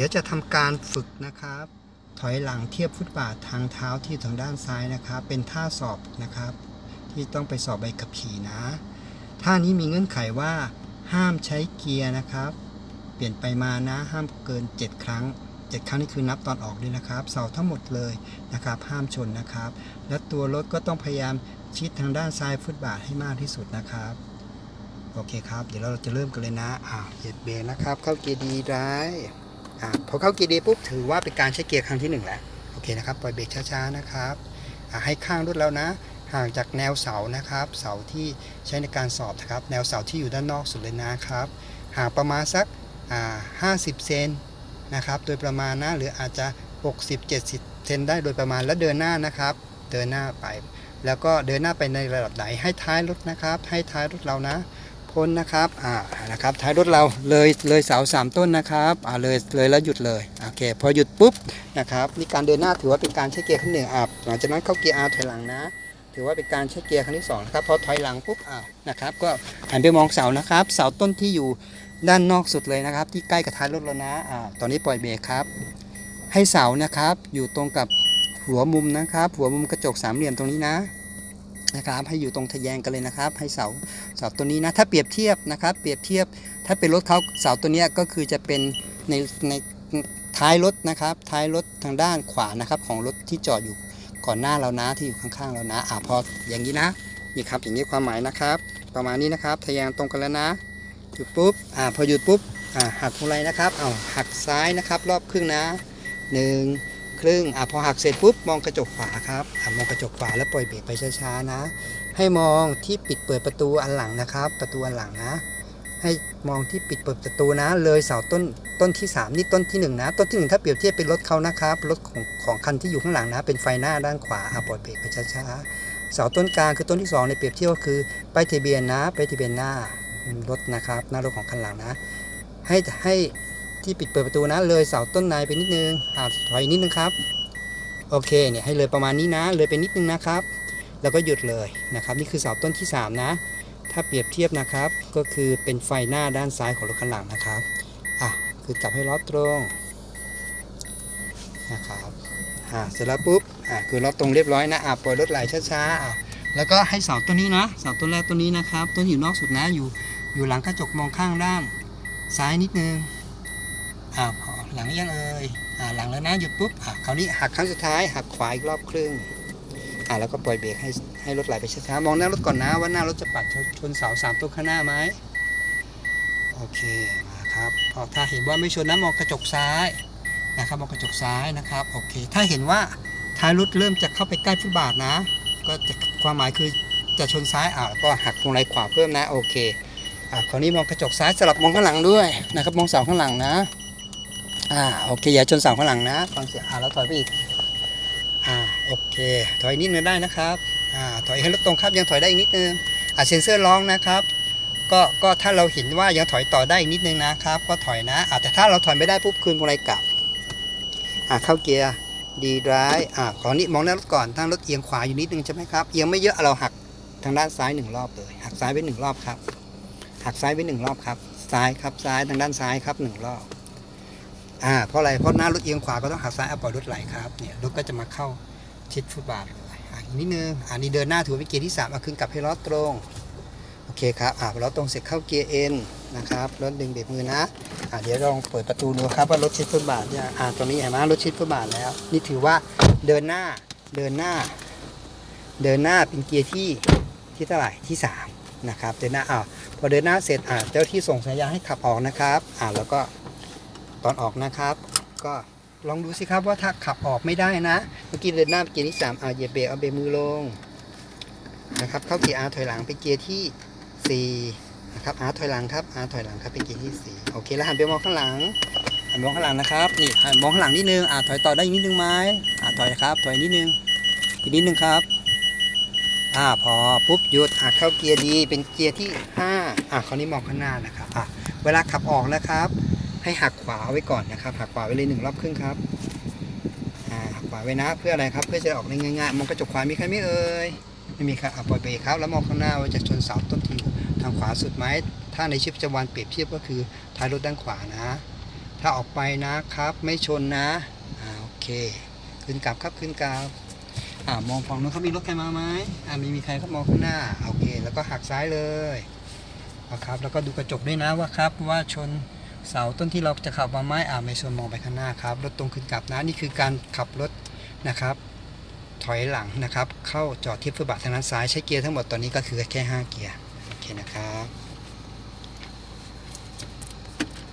ดี๋ยวจะทำการฝึกนะครับ ถอยหลังเทียบฟุตบาททางเท้าที่ทางด้านซ้ายนะครับ เป็นท่าสอบนะครับ ที่ต้องไปสอบใบขับขี่นะ ท่านี้มีเงื่อนไขว่า ห้ามใช้เกียร์นะครับ เปลี่ยนไปมานะ ห้ามเกิน 7 ครั้ง 7 ครั้งนี่คือนับตอนออกด้วยนะครับ เสาทั้งหมดเลยนะครับ ห้ามชนนะครับ และตัวรถก็ต้องพยายามชิดทางด้านซ้ายฟุตบาทให้มากที่สุดนะครับโอเคครับ เดี๋ยวเราจะเริ่มกันเลยนะ อ่าเหยียดเบรกนะครับ เข้าเกียร์ดีได้ อ่าพอเข้าเกียร์ดีปุ๊บถือว่าเป็นการใช้เกียร์ครั้งที่หนึ่งแล้วโอเคนะครับปล่อยเบรกช้าๆนะครับอ่าให้ข้างรถแล้วนะ ห่างจากแนวเสานะครับ เสาที่ใช้ในการสอบนะครับ แนวเสาที่อยู่ด้านนอกสุดเลยนะครับห่างประมาณสักอ่า50เซนนะครับโดยประมาณนะหรืออาจจะ 60-70เซนได้โดยประมาณแล้วเดินหน้านะครับ เดินหน้าไป แล้วก็เดินหน้าไปในระดับไหนให้ท้ายรถนะครับ ให้ท้ายรถเรานะ พ้นนะครับอ่านะครับท้ายรถเราเลยเลยเสาสามต้นนะครับอ่าเลยเลยแล้วหยุดเลยโอเคพอหยุดปุ๊บนะครับนี่การเดินหน้าถือว่าเป็นการใช้เกียร์ขั้นหนึ่งอ่าหลังจากนั้นเข้าเกียร์ R ถอยหลังนะ ถือว่าเป็นการใช้เกียร์ครั้งที่สองนะครับพอถอยหลังปุ๊บอ่านะครับก็หันไปมองเสานะครับ เสาต้นที่อยู่ด้านนอกสุดเลยนะครับ ที่ใกล้กับท้ายรถเรานะอ่าตอนนี้ปล่อยเบรกครับ ให้เสานะครับอยู่ตรงกับหัวมุมนะครับ หัวมุมกระจกสามเหลี่ยมตรงนี้นะ นะครับให้อยู่ตรงทะแยงกันเลยนะครับให้เสาเสาตัวนี้นะถ้าเปรียบเทียบนะครับ เปรียบเทียบถ้าเป็นรถเขาเสาตัวนี้ก็คือจะเป็นในในท้ายรถนะครับ ท้ายรถทางด้านขวานะครับ ของรถที่จอดอยู่ก่อนหน้าเรานะที่อยู่ข้างๆเรานะอ่าพออย่างนี้นะนี่ครับอย่างนี้ความหมายนะครับ ประมาณนี้นะครับทะแยงตรงกันแล้วนะหยุดปุ๊บอ่าพอหยุดปุ๊บอ่าหักพวงมาลัยนะครับเอาหักซ้ายนะครับ รอบครึ่งนะหนึ่ง ครึ่งอ่าพอหักเสร็จปุ๊บมองกระจกขวาครับอ่ามองกระจกขวาแล้วปล่อยเบรกไปช้าๆนะ ให้มองที่ปิดเปิดประตูอันหลังนะครับ ประตูอันหลังนะ ให้มองที่ปิดเปิดประตูนะ เลยเสาต้นต้นที่ 3 นี่ต้นที่ 1 นะ ต้นที่ 1 ถ้าเปรียบเทียบเป็นรถเขานะครับรถของของคันที่อยู่ข้างหลังนะ เป็นไฟหน้าด้านขวาอะปล่อยเบรกไปช้าๆเสาต้นกลางคือต้นที่2ในเปรียบเทียบก็คือป้ายทะเบียนนะป้ายทะเบียนหน้ารถนะครับหน้ารถของคันหลังนะ ให้ให้ ที่ปิดเปิดประตูนะเลยเสาต้นในไปนิดนึงอ่าถอยนิดนึงครับ โอเคเนี่ยให้เลยประมาณนี้นะ เลยไปนิดนึงนะครับ แล้วก็หยุดเลยนะครับ นี่คือเสาต้นที่ 3 นะ ถ้าเปรียบเทียบนะครับ ก็คือเป็นไฟหน้าด้านซ้ายของรถคันหลังนะครับอะคือจับให้ล้อตรงนะครับอะเสร็จแล้วปุ๊บอะคือล้อตรงเรียบร้อยนะอะปล่อยรถไหลช้าๆอะแล้วก็ให้เสาต้นนี้นะเสาต้นแรกต้นนี้นะครับต้นอยู่นอกสุดนะอยู่อยู่หลังกระจกมองข้างด้านซ้ายนิดนึง อะพอหลังยังเอ่ยอะหลังแล้วนะหยุดปุ๊บอะคราวนี้หักครั้งสุดท้ายหักขวาอีกรอบครึ่งอะแล้วก็ปล่อยเบรกให้ให้รถไหลไปช้าๆมองหน้ารถก่อนนะว่าหน้ารถจะปัดชนชนเสาสามต้นข้างหน้าไหมโอเคมาครับพอถ้าเห็นว่าไม่ชนนะมองกระจกซ้ายนะครับมองกระจกซ้ายนะครับโอเค ถ้าเห็นว่าท้ายรถเริ่มจะเข้าไปใกล้ฟุตบาทนะ ก็จะความหมายคือจะชนซ้ายอะแล้วก็หักพวงมาลัยขวาเพิ่มนะโอเคอะคราวนี้มองกระจกซ้ายสลับมองข้างหลังด้วยนะครับมองเสาข้างหลังนะ อ่าโอเคอย่าชนเสาข้างหลังนะฟังเสียงอะแล้วถอยไปอีกอ่าโอเค ถอยนิดนึงได้นะครับอ่าถอยให้รถตรงครับยังถอยได้อีกนิดนึงอ่าเซ็นเซอร์ร้องนะครับก็ก็ถ้าเราเห็นว่ายังถอยต่อได้อีกนิดนึงนะครับ ก็ถอยนะอ่าแต่ถ้าเราถอยไม่ได้ปุ๊บคืนพวงมาลัยกลับอ่าเข้าเกียร์ดีร้ายอ่าขอนี้มองหน้ารถก่อนถ้ารถเอียงขวาอยู่นิดนึงใช่ไหมครับเอียงไม่เยอะเราหักทางด้านซ้ายหนึ่งรอบเลยหักซ้ายไปหนึ่งรอบครับหักซ้ายไปหนึ่งรอบครับ ซ้ายครับซ้ายทางด้านซ้ายครับหนึ่งรอบ อ่าเพราะอะไรเพราะหน้ารถเอียงขวาก็ต้องหักซ้ายเอาปล่อยรถไหลครับเนี่ยรถก็จะมาเข้าชิดฟุตบาทเลยอะอีกนิดนึงอันนี้เดินหน้าถือว่าเป็นเกียร์ที่3เอาขึ้นกลับให้ล้อตรงโอเคครับอ่าล้อตรงเสร็จเข้าเกียร์เอ็นนะครับรถดึงเบรกมือนะอ่าเดี๋ยวลองเปิดประตูดูครับว่ารถชิดฟุตบาทเนี่ยอ่าตอนนี้เห็นไหมรถชิดฟุตบาทแล้ว นี่ถือว่าเดินหน้าเดินหน้า เดินหน้าเป็นเกียร์ที่ที่เท่าไหร่ที่ 3 นะครับเดินหน้าอ้าวพอเดินหน้าเสร็จอ่าเจ้าที่ส่งสัญญาณให้ขับออกนะครับอ่าแล้วก็ ตอนออกนะครับ ก็ลองดูสิครับว่าถ้าขับออกไม่ได้นะ เมื่อกี้เดินหน้าเป็นเกียร์ที่3เอาเหยียบเบรกเอาเบรกมือลงนะครับเข้าเกียร์ R ถอยหลังเป็นเกียร์ที่ 4 นะครับ R ถอยหลังครับ R ถอยหลังครับเป็นเกียร์ที่ 4 โอเคแล้วหันไปมองข้างหลังหันมองข้างหลังนะครับนี่หันมองข้างหลังนิดนึงอาถอยต่อได้อีกนิดนึงไหมอาถอยครับถอยนิดนึงอีกนิดนึงครับอ่าพอปุ๊บหยุดอ่าเข้าเกียร์ดีเป็นเกียร์ที่5อ่าคราวนี้มองข้างหน้านะครับอ่าเวลาขับออกนะครับ ให้หักขวาไว้ก่อนนะครับ หักขวาไว้เลยหนึ่งรอบครึ่งครับอ่าขวาไว้นะเพื่ออะไรครับ เพื่อจะออกได้ง่ายๆมองกระจกขวามีใครไม่เอ่ยไม่มีครับอะปล่อยเบรกครับแล้วมองข้างหน้าว่าจะชนเสาต้นทีทางขวาสุดไหมถ้าในชีวิตประจำวันเปรียบเทียบก็คือท้ายรถด้านขวานะ ถ้าออกไปนะครับ ไม่ชนนะอ่าโอเค ขึ้นกลับครับขึ้นกลับอ่ามองฝั่งนู้นเขามีรถใครมาไหมอ่ามีมีใครเขามองข้างหน้าโอเค แล้วก็หักซ้ายเลยนะครับแล้วก็ดูกระจกด้วยนะว่าครับว่าชน เสาต้นที่เราจะขับมาไม้อ่าไม่ชนมองไปข้างหน้าครับรถตรงขึ้นกลับนะนี่คือการขับรถนะครับ ถอยหลังนะครับ เข้าจอดที่ฟุตบาททางด้านซ้ายใช้เกียร์ทั้งหมดตอนนี้ก็คือแค่ 5 เกียร์โอเคนะครับ